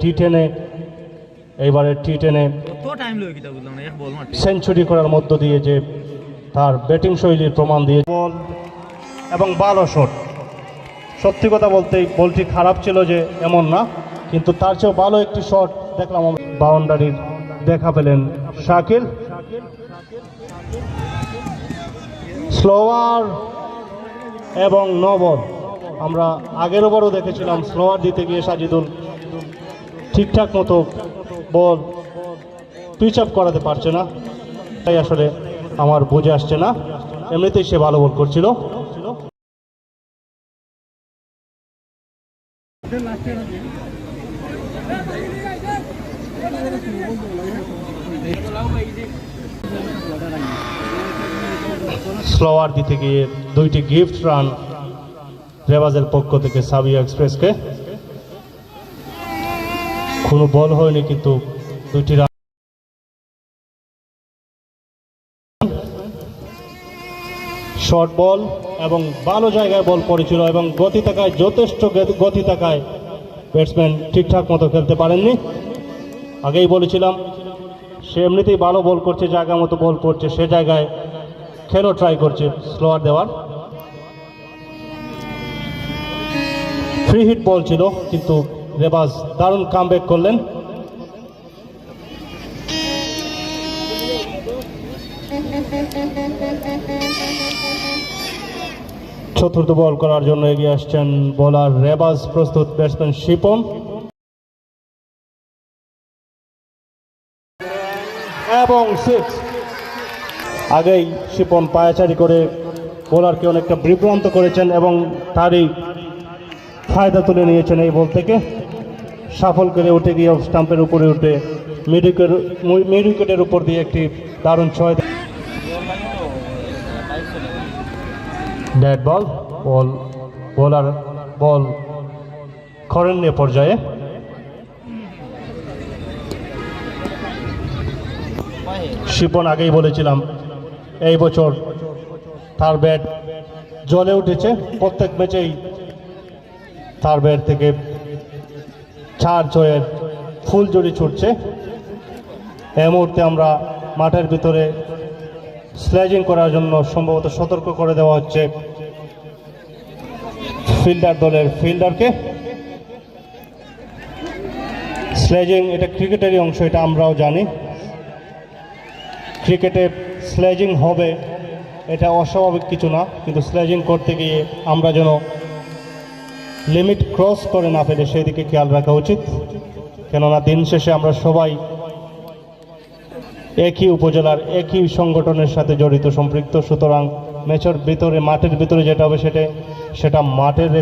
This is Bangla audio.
টি টেনে এইবারে টি টেনে সেঞ্চুরি করার মধ্য দিয়ে যে তার ব্যাটিং শৈলীর প্রমাণ দিয়ে বল এবং ভালো শট সত্যি কথা বলতে বলটি খারাপ ছিল যে এমন না কিন্তু তার চেয়েও ভালো একটি শট দেখলাম বাউন্ডারির দেখা পেলেন শাকিল। স্লোয়ার এবং নবল। আমরা আগের ওভারও দেখেছিলাম স্লোয়ার দিতে গিয়ে সাজিদুল ঠিকঠাক মতো বল পিচ আপ করাতে পারছে না। তাই আসলে আমার বুঝে আসছে না। এমনিতেই সে ভালো বল করছিল। স্লোয়ার দিতে গিয়ে দুইটি গিফট রান রেবাজের পক্ষ থেকে সাবিয়া এক্সপ্রেসকে কোনো বল হয়নি কিন্তু দুইটি শর্ট বল এবং ভালো জায়গায় বল পড়েছিল এবং গতি থাকায়, যথেষ্ট গতি- থাকায় ব্যাটসম্যান ঠিকঠাক মতো খেলতে পারেননি। আগেই বলেছিলাম, সে এমনিতেই ভালো বল করছে, জায়গা মতো বল করছে, সে জায়গায় খেলো ট্রাই করছে স্লোয়ার দেওয়ার। ফ্রি হিট বল ছিল, কিন্তু রেবাজ দারুণ কামব্যাক করলেন। চতুর্থ বল করার জন্য এগিয়ে আসছেন বোলার রেবাজ প্রস্তুত ব্যাটসম্যান শিপন এবং সিক্স আগেই শিপন পায়াচারি করে বোলারকে অনেকটা বিভ্রান্ত করেছেন এবং তারই ফায়দা তুলে নিয়েছেন এই বল থেকে। সাফল করে উঠে গিয়ে স্টাম্পের উপরে উঠে মিড উইকেট মিড উপর দিয়ে একটি দারুণ ছয় ডেড বল বল বোলার বল করেন পর্যায়ে। শিপন আগেই বলেছিলাম, এই বছর তার ব্যাট জলে উঠেছে। প্রত্যেক ম্যাচেই তার ব্যাট থেকে চার ছয়ের ফুল জড়ি ছুটছে। এই মুহূর্তে আমরা মাঠের ভিতরে স্ল্যাজিং করার জন্য সম্ভবত সতর্ক করে দেওয়া হচ্ছে ফিল্ডার দলের ফিল্ডারকে স্লেজিং এটা ক্রিকেটেরই অংশ, এটা আমরাও জানি। ক্রিকেটে স্লেজিং হবে, এটা অস্বাভাবিক কিছু না, কিন্তু স্লেজিং করতে গিয়ে আমরা যেন লিমিট ক্রস করে না ফেলে সেই দিকে খেয়াল রাখা উচিত। কেননা দিন শেষে আমরা সবাই একই উপজেলার একই সংগঠনের সাথে জড়িত, সম্পৃক্ত। সুতরাং ম্যাচের ভিতরে, মাঠের ভিতরে যেটা হবে সেটা সেটা মাঠের